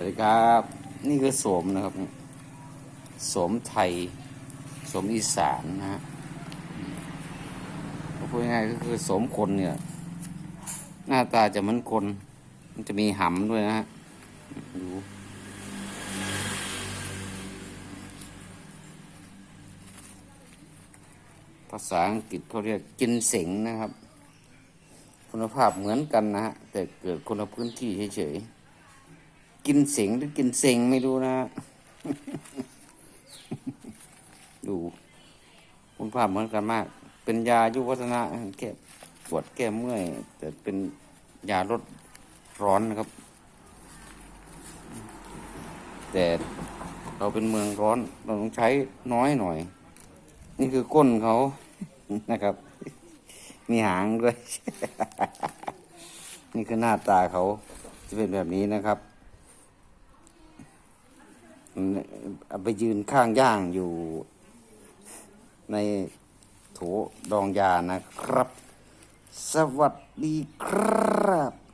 วัสดีครับ นี่คือโสมนะครับโสมไทยโสมอีสานนะฮะพูดง่ายๆก็คือโสมคนเนี่ย หน้าตาจะเหมือนคน มันจะมีหำด้วยนะฮะดูภาษาอังกฤษเขาเรียกกินเสงนะครับ คุณภาพเหมือนกันนะฮะแต่เกิดคนละพื้นที่เฉยๆ กินเสียงหรือกินเสงไม่รู้นะฮะดูคุณภาพเหมือนกันมาก เป็นยายุวัฒนะแก้ปวดแก้เมื่อย แต่เป็นยาลดร้อนนะครับ แต่เราเป็นเมืองร้อน เราต้องใช้น้อยหน่อย นี่คือก้นเขานะครับ มีหางด้วย นี่คือหน้าตาเขาจะเป็นแบบนี้นะครับ ไปยืนข้างย่างอยู่ในโถดองยานะครับ สวัสดีครับ